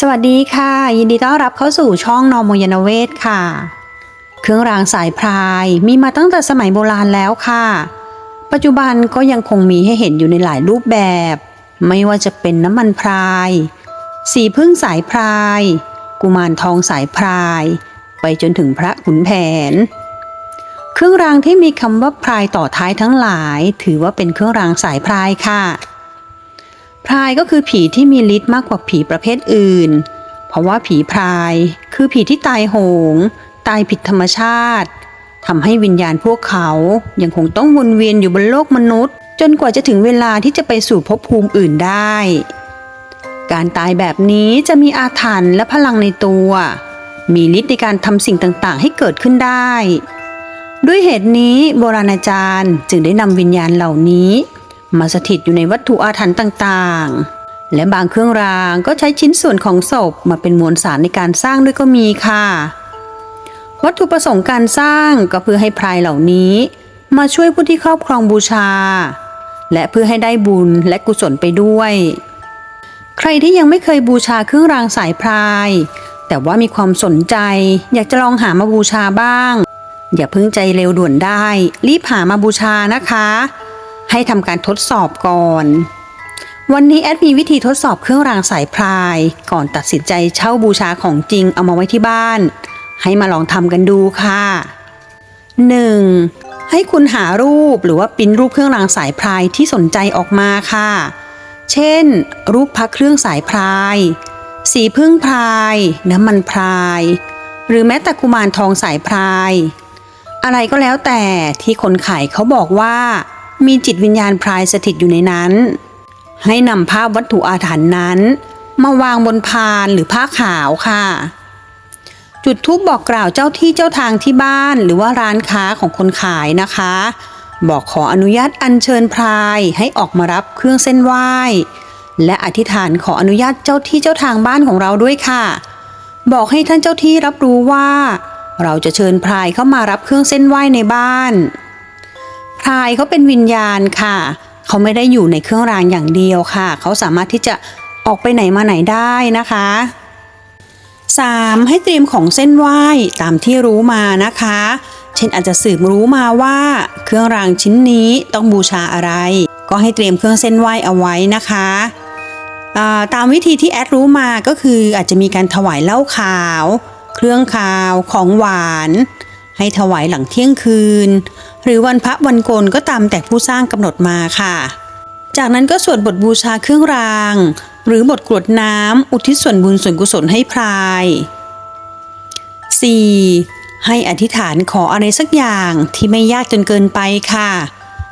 สวัสดีค่ะ ยินดีต้อนรับเข้าสู่ช่องนอมยนเวศค่ะ เครื่องรางสายพรายมีมาตั้งแต่สมัยโบราณแล้วค่ะ ปัจจุบันก็ยังคงมีให้เห็นอยู่ในหลายรูปแบบ ไม่ว่าจะเป็นน้ำมันพราย สีพึ่งสายพราย กุมารทองสายพราย ไปจนถึงพระขุนแผน เครื่องรางที่มีคำว่าพรายต่อท้ายทั้งหลาย ถือว่าเป็นเครื่องรางสายพรายค่ะ พรายก็คือผีที่มีฤทธิ์มากกว่าผีประเภทอื่น เพราะว่าผีพรายคือผีที่ตายโหง ตายผิดธรรมชาติทำให้วิญญาณพวกเขายังคงต้องวนเวียนอยู่บนโลกมนุษย์ จนกว่าจะถึงเวลาที่จะไปสู่ภพภูมิอื่นได้ การตายแบบนี้จะมีอาถรรพ์และพลังในตัว มีฤทธิ์ในการทำสิ่งต่างๆ ให้เกิดขึ้นได้ ด้วยเหตุนี้โบราณอาจารย์จึงได้นำวิญญาณเหล่านี้ มาสถิตอยู่ในวัตถุอาถรรพ์ต่างๆ และบางเครื่องรางก็ใช้ชิ้นส่วนของศพมาเป็นมวลสารในการสร้างด้วยก็มีค่ะ วัตถุประสงค์การสร้างก็เพื่อให้พรายเหล่านี้ มาช่วยผู้ที่ครอบครองบูชา และเพื่อให้ได้บุญและกุศลไปด้วย ใครที่ยังไม่เคยบูชาเครื่องรางสายพราย แต่ว่ามีความสนใจ อยากจะลองหามาบูชาบ้าง อย่าเพิ่งใจเร็วด่วนได้ รีบหามาบูชานะคะ ให้ทำการทดสอบก่อน วันนี้แอดมีวิธีทดสอบเครื่องรางสายพราย ก่อนตัดสินใจเช่าบูชาของจริงเอามาไว้ที่บ้าน ให้มาลองทำกันดูค่ะ 1. ให้คุณหารูปหรือว่าปิ้นรูปเครื่องรางสายพรายที่สนใจออกมาค่ะ เช่น รูปพระเครื่องสายพราย สีพึ่งพราย น้ำมันพราย หรือแม้แต่กุมารทองสายพราย อะไรก็แล้วแต่ที่คนขายเขาบอกว่า มีจิตวิญญาณพรายสถิตอยู่ในนั้น ให้นำภาพวัตถุอาถรรพ์นั้น มาวางบนพานหรือผ้าขาวค่ะ จุดทูปบอกกล่าวเจ้าที่เจ้าทางที่บ้านหรือว่าร้านค้าของคนขายนะคะ บอกขออนุญาตอัญเชิญพรายให้ออกมารับเครื่องเส้นไหว้ และอธิษฐานขออนุญาตเจ้าที่เจ้าทางบ้านของเราด้วยค่ะ บอกให้ท่านเจ้าที่รับรู้ว่า เราจะเชิญพรายเข้ามารับเครื่องเส้นไหว้ในบ้าน พรายเขาเป็นวิญญาณค่ะ เขาไม่ได้อยู่ในเครื่องรางอย่างเดียวค่ะ เขาสามารถที่จะออกไปไหนมาไหนได้นะคะ 3. ให้เตรียมของเส้นไหว้ตามที่รู้มานะคะ เช่นอาจจะสืบรู้มาว่า เครื่องรางชิ้นนี้ต้องบูชาอะไร ก็ให้เตรียมเครื่องเส้นไหว้เอาไว้นะคะาตามวิธีที่แอดรู้มาก็คืออาจจะมีการถวายเหล้าขาว เครื่องคาวของหวาน ให้ถวายหลังเที่ยงคืน หรือวันพระวันโกนก็ตามแต่ผู้สร้างกำหนดมาค่ะ จากนั้นก็สวดบทบูชาเครื่องราง หรือบทกรวดน้ำอุทิศส่วนบุญส่วนกุศลให้พราย 4. ให้อธิษฐานขออะไรสักอย่างที่ไม่ยากจนเกินไปค่ะ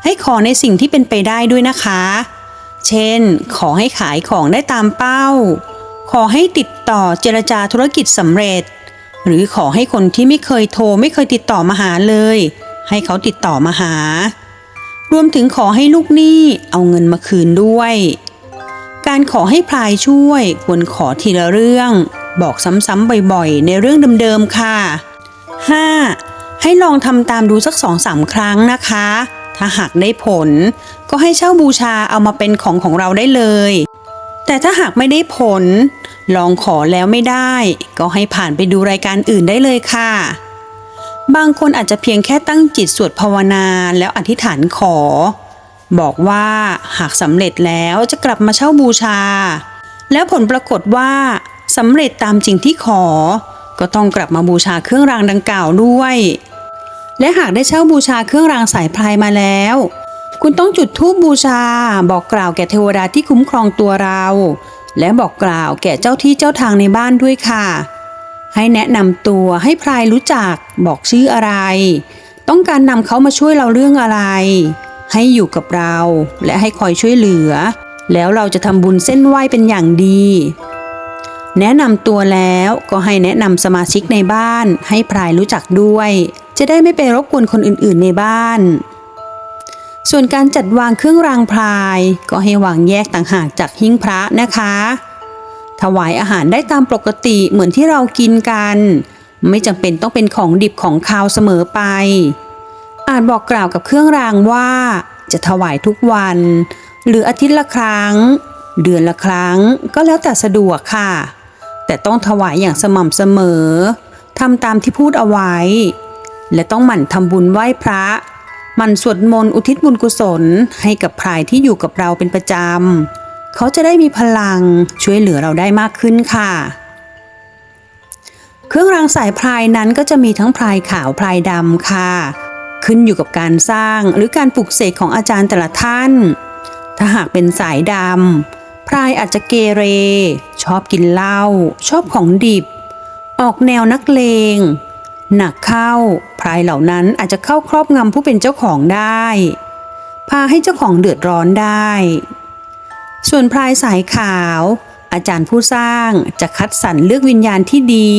ให้ขอในสิ่งที่เป็นไปได้ด้วยนะคะ เช่น ขอให้ขายของได้ตามเป้า ขอให้ติดต่อเจรจาธุรกิจสำเร็จ หรือขอให้คนที่ไม่เคยโทรไม่เคยติดต่อมาหาเลย ให้เขาติดต่อมาหา รวมถึงขอให้ลูกหนี้เอาเงินมาคืนด้วย การขอให้พลายช่วยควรขอทีละเรื่อง บอกซ้ำๆบ่อยๆ ในเรื่องเดิมๆค่ะ 5. ให้ลองทำตามดูสักสองสามครั้งนะคะ ถ้าหากได้ผล ก็ให้เช่าบูชาเอามาเป็นของของเราได้เลย แต่ถ้าหากไม่ได้ผล ลองขอแล้วไม่ได้ ก็ให้ผ่านไปดูรายการอื่นได้เลยค่ะ บางคนอาจจะเพียงแค่ตั้งจิตสวดภาวนาแล้วอธิษฐานขอ บอกว่าหากสำเร็จแล้วจะกลับมาเช่าบูชา แล้วผลปรากฏว่าสำเร็จตามจริงที่ขอ ก็ต้องกลับมาบูชาเครื่องรางดังกล่าวด้วย และหากได้เช่าบูชาเครื่องรางสายพรายมาแล้ว คุณต้องจุดธูปบูชา บอกกล่าวแก่เทวดาที่คุ้มครองตัวเรา และบอกกล่าวแก่เจ้าที่เจ้าทางในบ้านด้วยค่ะ ให้แนะนำตัวให้พรายรู้จักบอกชื่ออะไร ต้องการนำเขามาช่วยเราเรื่องอะไร ให้อยู่กับเราและให้คอยช่วยเหลือ แล้วเราจะทำบุญเส้นไหว้เป็นอย่างดี แนะนำตัวแล้วก็ให้แนะนำสมาชิกในบ้าน ให้พรายรู้จักด้วย จะได้ไม่ไปรบกวนคนอื่นๆในบ้าน ส่วนการจัดวางเครื่องรางพราย ก็ให้วางแยกต่างหากจากหิ้งพระนะคะ ถวายอาหารได้ตามปกติเหมือนที่เรากินกัน ไม่จำเป็นต้องเป็นของดิบของคาวเสมอไป อาจบอกกล่าวกับเครื่องรางว่าจะถวายทุกวัน หรืออาทิตย์ละครั้ง เดือนละครั้งก็แล้วแต่สะดวกค่ะ แต่ต้องถวายอย่างสม่ำเสมอทำตามที่พูดเอาไว้ และต้องหมั่นทำบุญไหว้พระ หมั่นสวดมนต์อุทิศบุญกุศลให้กับพรายที่อยู่กับเราเป็นประจำ เขาจะได้มีพลังช่วยเหลือเราได้มากขึ้นค่ะ เครื่องรางสายพรายนั้นก็จะมีทั้งพรายขาวพรายดำค่ะ ขึ้นอยู่กับการสร้างหรือการปลุกเสกของอาจารย์แต่ละท่าน ถ้าหากเป็นสายดำพรายอาจจะเกเร ชอบกินเหล้าชอบของดิบ ออกแนวนักเลงหนักเข้า พรายเหล่านั้นอาจจะเข้าครอบงำผู้เป็นเจ้าของได้ พาให้เจ้าของเดือดร้อนได้ ส่วนพรายสายขาว อาจารย์ผู้สร้างจะคัดสรรเลือกวิญญาณที่ดี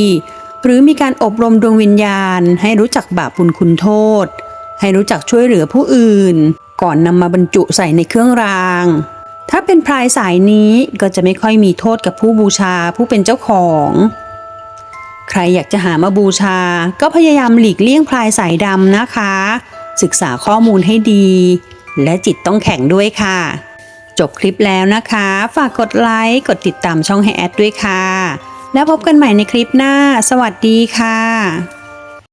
หรือมีการอบรมดวงวิญญาณ ให้รู้จักบาปบุญคุณโทษ ให้รู้จักช่วยเหลือผู้อื่น ก่อนนำมาบรรจุใส่ในเครื่องราง ถ้าเป็นพรายสายนี้ก็จะไม่ค่อยมีโทษกับผู้บูชาผู้เป็นเจ้าของ ใครอยากจะหามาบูชา ก็พยายามหลีกเลี่ยงพลายสายดำนะคะ ศึกษาข้อมูลให้ดี และจิตต้องแข็งด้วยค่ะ จบคลิปแล้วนะคะ ฝากกดไลค์ กดติดตามช่องให้แอดด้วยค่ะ แล้วพบกันใหม่ในคลิปหน้า สวัสดีค่ะ